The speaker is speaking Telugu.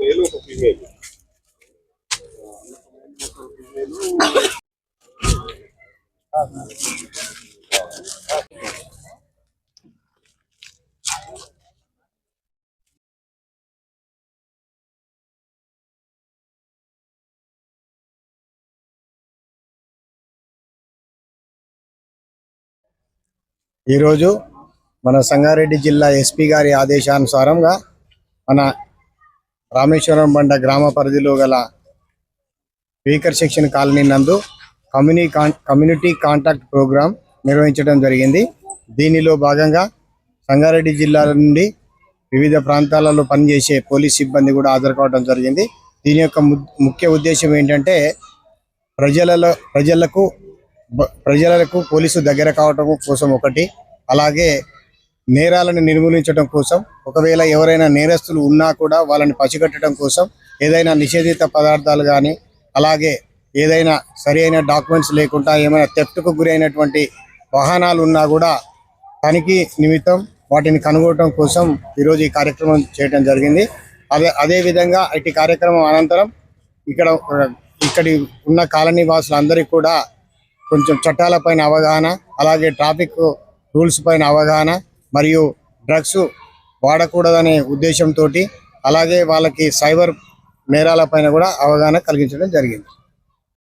మేలు ఒక ఫీమేల్ ఈరోజు మన సంగారెడ్డి జిల్లా ఎస్పీ గారి ఆదేశానుసారంగా మన రామేశ్వరం బండ గ్రామ పరిధిలో గల స్పీకర్ సెక్షన్ కాలనీ నందు కమ్యూని కాన్ కమ్యూనిటీ కాంటాక్ట్ ప్రోగ్రాం నిర్వహించడం జరిగింది. దీనిలో భాగంగా సంగారెడ్డి జిల్లా నుండి వివిధ ప్రాంతాలలో పనిచేసే పోలీస్ సిబ్బంది కూడా హాజరు కావడం జరిగింది. దీని యొక్క ము- ముఖ్య ఉద్దేశం ఏంటంటే ప్రజలలో ప్రజలకు ప్రజలకు పోలీసు దగ్గర కావటం కోసం ఒకటి. అలాగే నేరాలను నిర్మూలించడం కోసం ఒకవేళ ఎవరైనా నేరస్తులు ఉన్నా కూడా వాళ్ళని పసిగట్టడం కోసం ఏదైనా నిషేధిత పదార్థాలు కానీ అలాగే ఏదైనా సరి అయిన డాక్యుమెంట్స్ లేకుండా ఏమైనా థెఫ్ట్కు గురైనటువంటి వాహనాలు ఉన్నా కూడా తనిఖీ నిమిత్తం వాటిని కనుగొనడం కోసం ఈరోజు ఈ కార్యక్రమం చేయడం జరిగింది. అదే అదే విధంగా ఇటు కార్యక్రమం అనంతరం ఇక్కడ ఇక్కడి ఉన్న కాలనీ వాసులందరికీ కూడా కొంచెం చట్టాలపైన అవగాహన అలాగే ట్రాఫిక్ రూల్స్ పైన అవగాహన మరియు డ్రగ్స్ వాడకూడదనే ఉద్దేశంతో అలాగే వాళ్ళకి సైబర్ నేరాలపైన కూడా అవగాహన కలిగించడం జరిగింది.